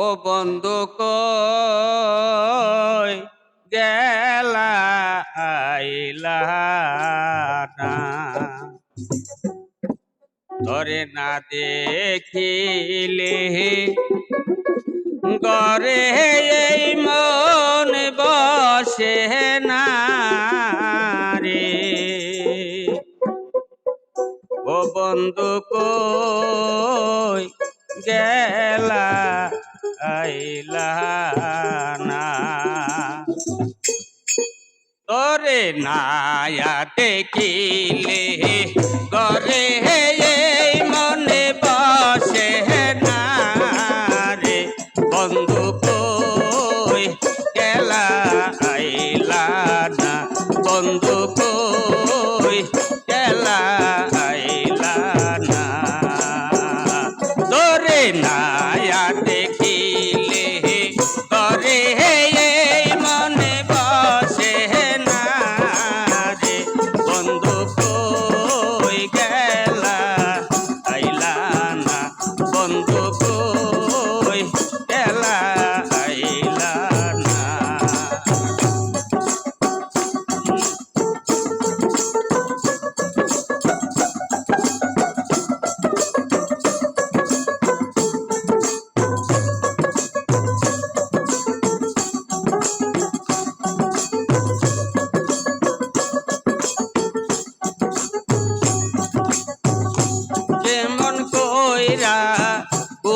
ও বন্ধু গেলা না। ধরে না দেখিলে, গরে এই মন বসে না রে। ও বন্ধু গেলা আইলা তোরে নায়া দেখিলে গরে হে মনে বসে না রে। বন্ধু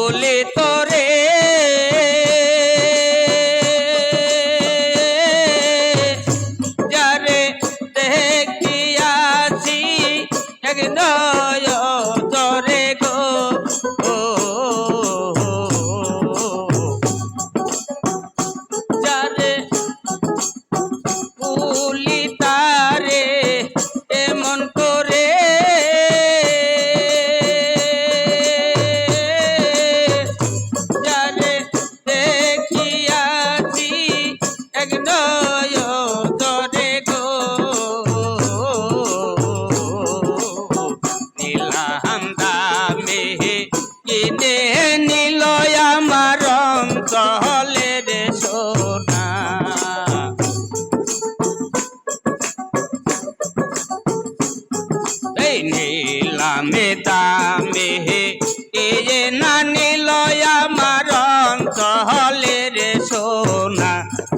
বলে তোরে দামে এ যে না নিল আমার অন্তলে রে সোনা।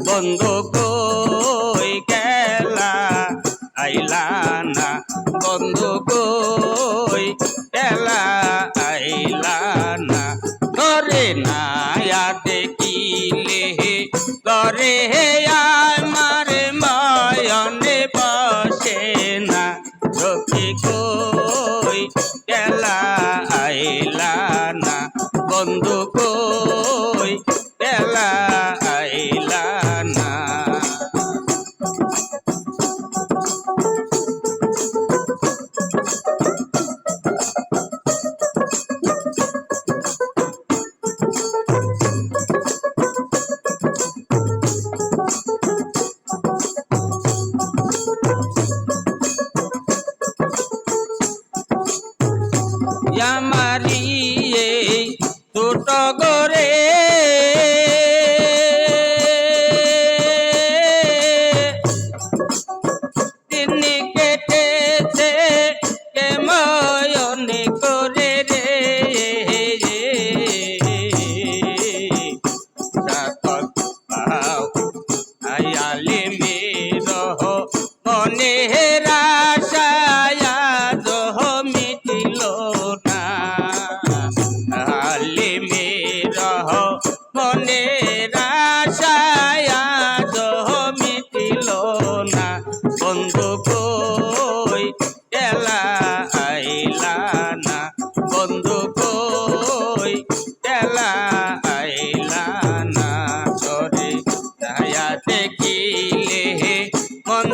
বন্ধু কই গেলা? আইলা না। বন্ধু কই গেলা? আইলা না। করে না দেখিলে বন্ধু কই? গেলা আইলা না। আমারি এই ছোট গরে তিনি কেটেছে কেময়নে করে রে। আয়ালে মেরহ মনে রাশায়া বন্ধু কই? গেলা আইলা না চরে দয়া দেখিলে মন